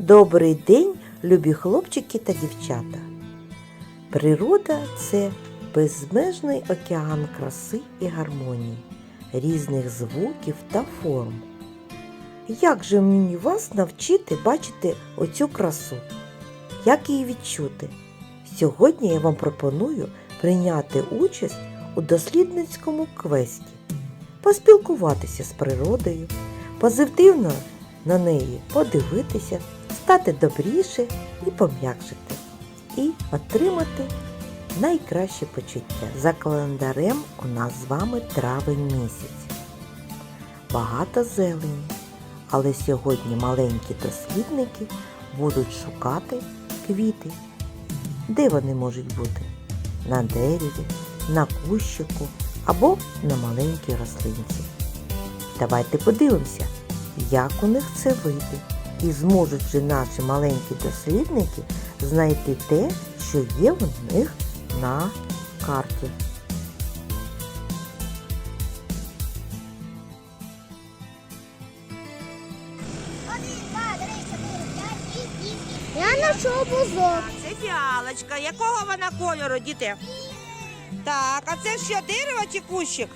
Добрий день, любі хлопчики та дівчата. Природа це безмежний океан краси і гармонії, різних звуків та форм. Як же мені вас навчити бачити оцю красу? Як її відчути? Сьогодні я вам пропоную прийняти участь у дослідницькому квесті, поспілкуватися з природою, позитивно на неї подивитися, стати добріше і пом'якшити, і отримати найкраще почуття. За календарем у нас з вами травень місяць. Багато зелені, але сьогодні маленькі дослідники будуть шукати квіти. Де вони можуть бути? На дереві, на кущику або на маленькій рослинці. Давайте подивимося, як у них це вийде. І зможуть же наші маленькі дослідники знайти те, що є у них на карті. Я знайшов бузок. Це фіалочка. Якого вона кольору, діти? Так, а це що, дерево чи кущик?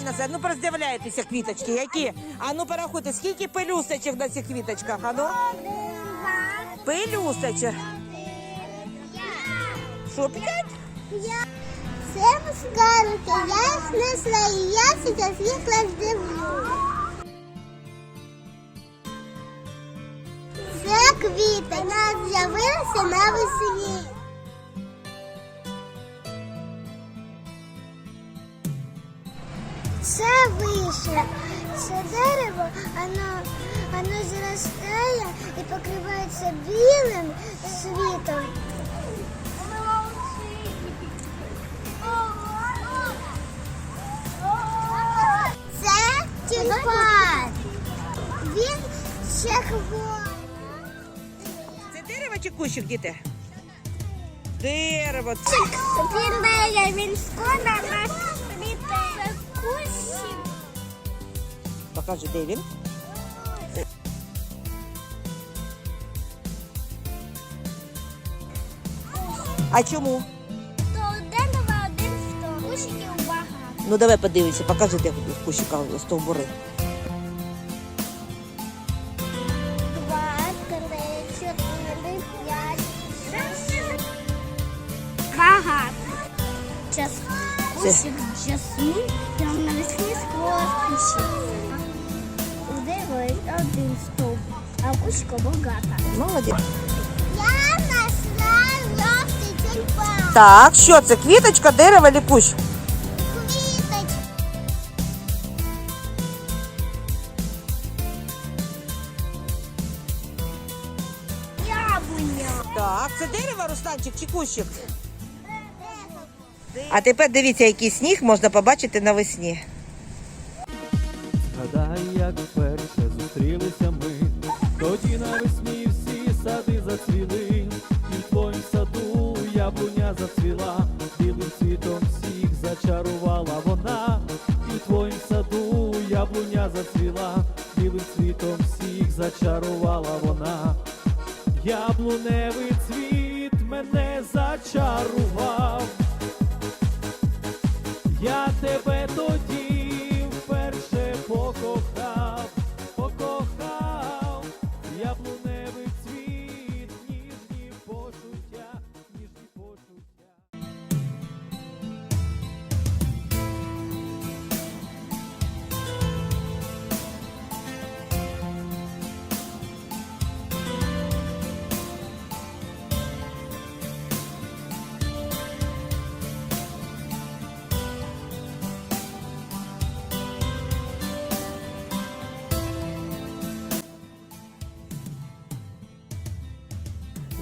Квіточка. Ну роздивляйтеся квіточки. Які? А ну порахуйте, скільки пелюсточок на цих квіточках? А ну? Пелюсточок. Що, п'ять? Це скарки, я їх несла, і я зараз їх роздивлю. Це квіти, вона з'явилася навесні. Це вище. Це дерево, воно, воно зростає і покривається білим світом. Це тюльпан. Він червоний. Це дерево чи кущик, діти? Дерево. Він дає, він скоро розквіте. Кущик. Покажи, де він. А чому? То один два, один сто. Кущиків багато. Ну давай подивимося, покажи, де кущика стовбури. Два, три, чотири, п'ять, шість. Багато. Час. Кущик жасмин, навесні скорпичі. Дивись, один стовп, а кущика багато. Молодець. Я знайшла жовтий тюльпан. Так, що це? Квіточка, дерево, кущ? Квіточка. Яблуня. Так, це дерево, Русланчик, чи кущик? А тепер дивіться, який сніг можна побачити навесні. Згадай, як вперше зустрілися ми, тоді навесні всі сади зацвіли, і в твоїм саду яблуня зацвіла, білим світом всіх зачарувала вона, і в твоїм саду яблуня зацвіла, білим світом всіх зачарувала вона. Яблуневий цвіт мене зачарував.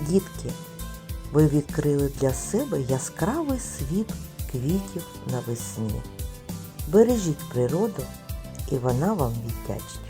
Дітки, ви відкрили для себе яскравий світ квітів навесні. Бережіть природу, і вона вам віддячить.